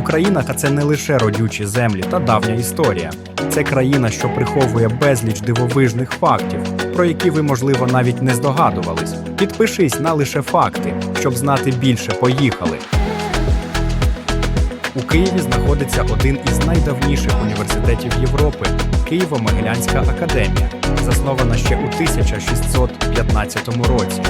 Україна це не лише родючі землі та давня історія. Це країна, що приховує безліч дивовижних фактів, про які ви, можливо, навіть не здогадувались. Підпишись на лише факти, щоб знати більше. Поїхали. У Києві знаходиться один із найдавніших університетів Європи Києво-Могилянська академія, заснована ще у 1615 році.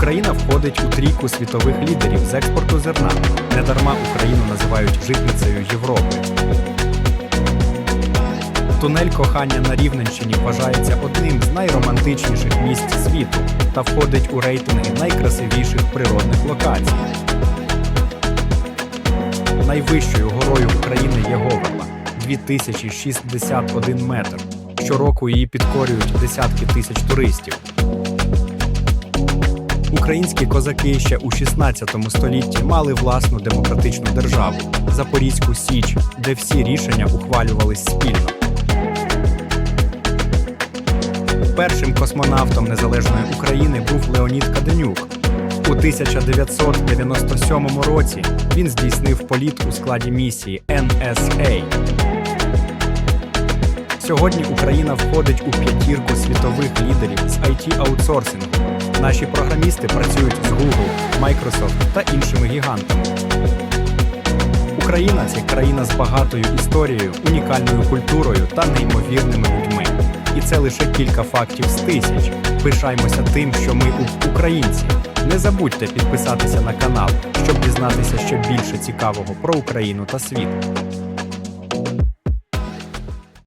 Україна входить у трійку світових лідерів з експорту зерна. Недарма Україну називають житницею Європи. Тунель кохання на Рівненщині вважається одним з найромантичніших місць світу та входить у рейтинги найкрасивіших природних локацій. Найвищою горою України є Говерла 2061 метр. Щороку її підкорюють десятки тисяч туристів. Українські козаки ще у 16 столітті мали власну демократичну державу Запорізьку Січ, де всі рішення ухвалювались спільно. Першим космонавтом незалежної України був Леонід Каденюк. У 1997 році він здійснив політ у складі місії NSA. Сьогодні Україна входить у п'ятірку світових лідерів з it аутсорсингу. Наші програмісти працюють з Google, Microsoft та іншими гігантами. Україна це країна з багатою історією, унікальною культурою та неймовірними людьми. І це лише кілька фактів з тисяч. Пишаймося тим, що ми українці. Не забудьте підписатися на канал, щоб дізнатися ще більше цікавого про Україну та світ.